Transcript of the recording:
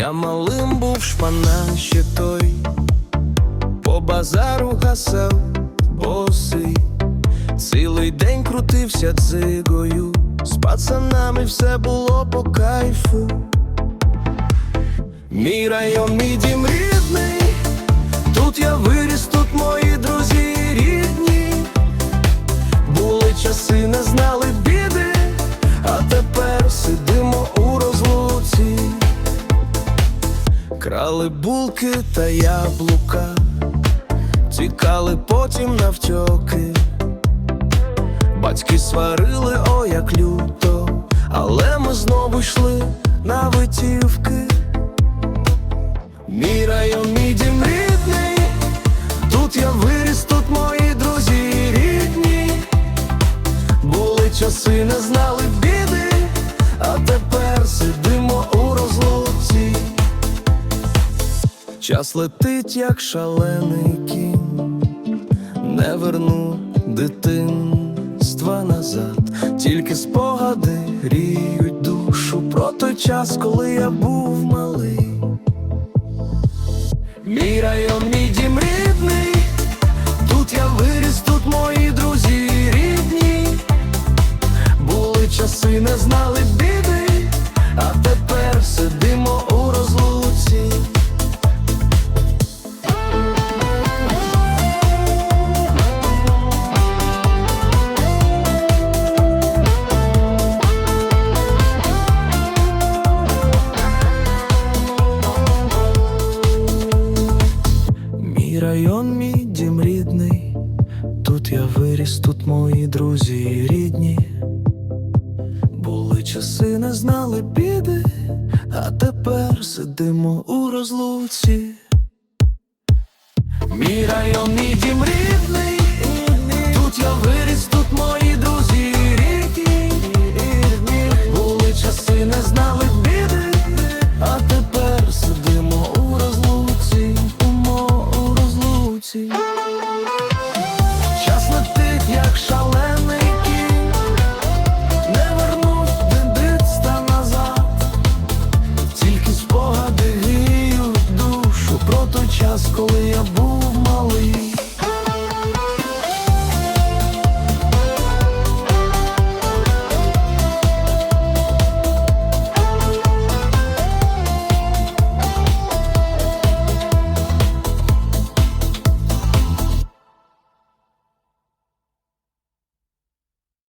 Я малим був шпана ще той, по базару гасав босий, цілий день крутився дзигою, з пацанами все було по кайфу. Мій район, мій дім рідний, тут я виріс, Крали булки та яблука, тікали потім навтьоки. Батьки сварили, о, як люто, але ми знову йшли на витівки. Мій район, мій дім рідний, тут я виріс, тут мої друзі рідні. Були часи, не знали біди, а тепер Час летить, як шалений кінь, не верну дитинства назад, тільки спогади гріють душу про той час, коли я був малий. Мій район, мій дім рідний, тут я виріс, тут мої друзі рідні. Були часи, не знали біди, а тепер сидимо Мій район, мій дім рідний, тут я виріс, тут мої друзі рідні. Були часи, не знали біди, а тепер сидимо у розлуці. Мій район, мій дім рідний,